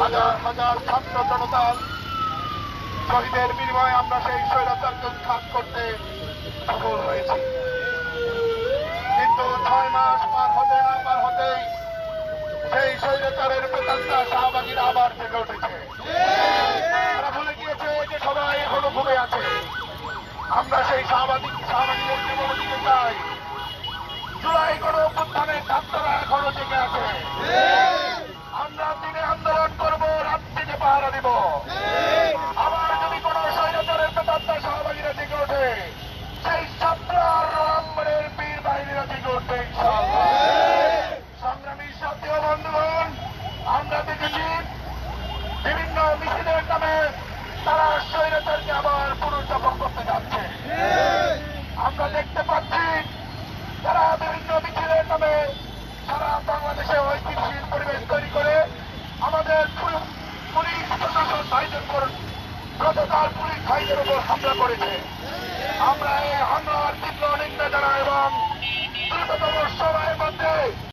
হাজার হাজার ছাত্র জনতার শহীদের বিনিময়ে আমরা সেই স্বৈরাচারকে উৎখাত করতে সফল হয়েছি। কিন্তু ছয় মাস পার হতে না পার সেই স্বৈরাচারের পেতান্তা শাহবাগীরা আবার জেগে উঠেছে। যে সবাই এখনও ঘুরে আছে। আমরা সেই শাহবাদী শাহবাগীদের জীবন দিতে চাই জুলাই কোনো অভ্যুত্থানের ছাত্ররা এখনও জেগে আছে গতকাল পুলিশ ভাইদের উপর হামলা করেছে। আমরা এই হামলার তীব্র নিন্দা জানাই এবং দ্রুততম